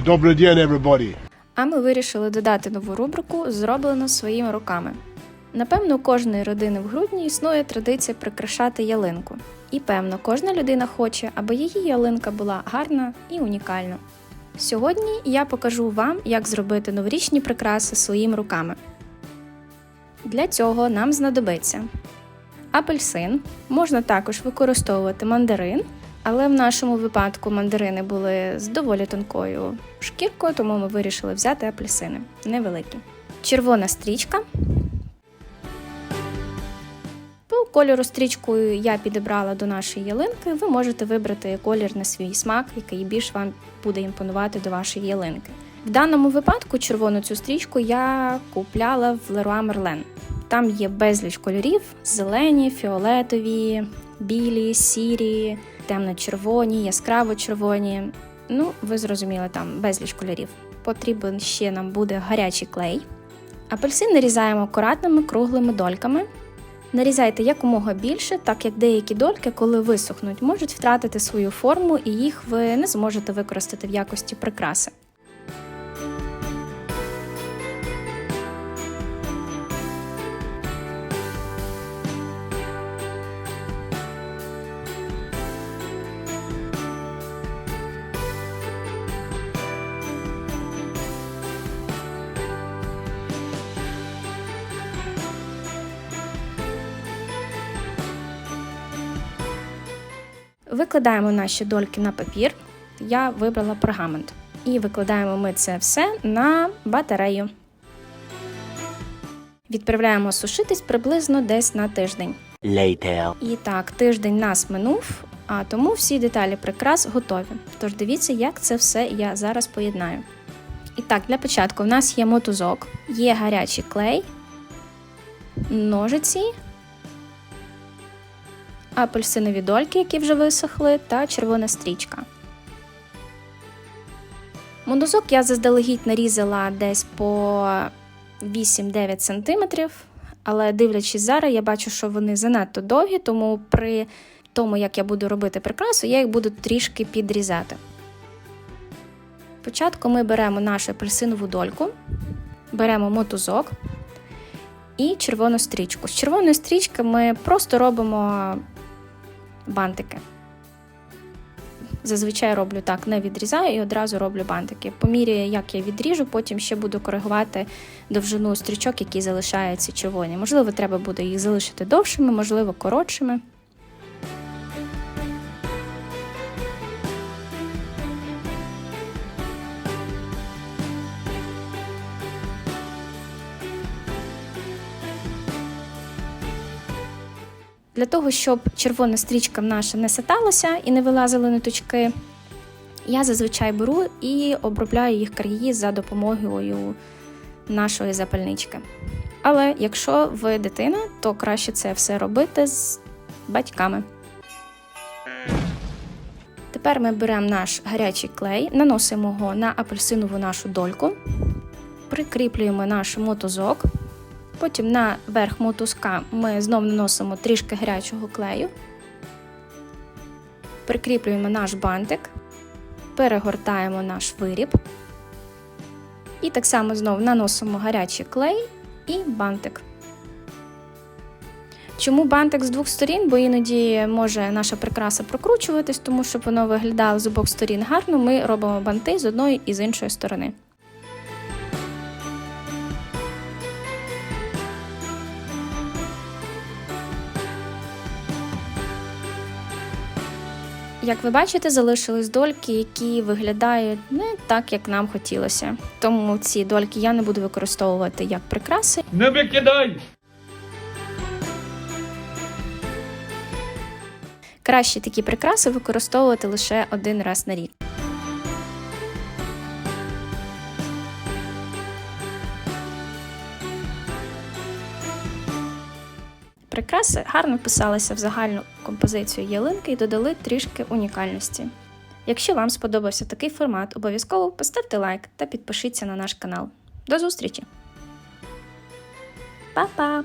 Добрый день, everybody. А ми вирішили додати нову рубрику Зроблено своїми руками. Напевно, у кожної родини в грудні існує традиція прикрашати ялинку. І певно, кожна людина хоче, аби її ялинка була гарна і унікальна. Сьогодні я покажу вам, як зробити новорічні прикраси своїми руками. Для цього нам знадобиться апельсин, можна також використовувати мандарин, але в нашому випадку мандарини були з доволі тонкою шкіркою, тому ми вирішили взяти апельсини невеликі. Червона стрічка. По кольору стрічкою я підібрала до нашої ялинки. Ви можете вибрати колір на свій смак, який більш вам буде імпонувати до вашої ялинки. В даному випадку червону цю стрічку я купляла в Leroy Merlin. Там є безліч кольорів: зелені, фіолетові, білі, сірі, темно-червоні, яскраво-червоні. Ну, ви зрозуміли, там безліч кольорів. Потрібен ще нам буде гарячий клей. Апельсин нарізаємо акуратними круглими дольками. Нарізайте якомога більше, так як деякі дольки, коли висохнуть, можуть втратити свою форму і їх ви не зможете використати в якості прикраси. Викладаємо наші дольки на папір. Я вибрала пергамент. І викладаємо ми це все на батарею. Відправляємо сушитись приблизно десь на тиждень. Later. І так, тиждень нас минув, а тому всі деталі прикрас готові. Тож дивіться, як це все я зараз поєднаю. І так, для початку в нас є мотузок, є гарячий клей, ножиці, апельсинові дольки, які вже висохли, та червона стрічка. Мотузок я заздалегідь нарізала десь по 8-9 см, але дивлячись зараз, я бачу, що вони занадто довгі, тому при тому, як я буду робити прикрасу, я їх буду трішки підрізати. Спочатку ми беремо нашу апельсинову дольку, беремо мотузок і червону стрічку. З червоної стрічки ми просто робимо бантики. Зазвичай роблю так, не відрізаю і одразу роблю бантики. По мірі, як я відріжу, потім ще буду коригувати довжину стрічок, які залишаються червоні. Можливо, треба буде їх залишити довшими, можливо, коротшими. Для того, щоб червона стрічка наша не саталася і не вилазили ниточки, я зазвичай беру і обробляю їх краї за допомогою нашої запальнички. Але якщо ви дитина, то краще це все робити з батьками. Тепер ми беремо наш гарячий клей, наносимо його на апельсинову нашу дольку, прикріплюємо наш мотузок. Потім на верх мотузка ми знову наносимо трішки гарячого клею, прикріплюємо наш бантик, перегортаємо наш виріб. І так само знову наносимо гарячий клей і бантик. Чому бантик з двох сторін? Бо іноді може наша прикраса прокручуватись, тому щоб воно виглядало з обох сторін гарно, ми робимо банти з одної і з іншої сторони. Як ви бачите, залишились дольки, які виглядають не так, як нам хотілося. Тому ці дольки я не буду використовувати як прикраси. Не викидай! Краще такі прикраси використовувати лише один раз на рік. Прикраси гарно вписалися в загальну композицію ялинки і додали трішки унікальності. Якщо вам сподобався такий формат, обов'язково поставте лайк та підпишіться на наш канал. До зустрічі! Па-па!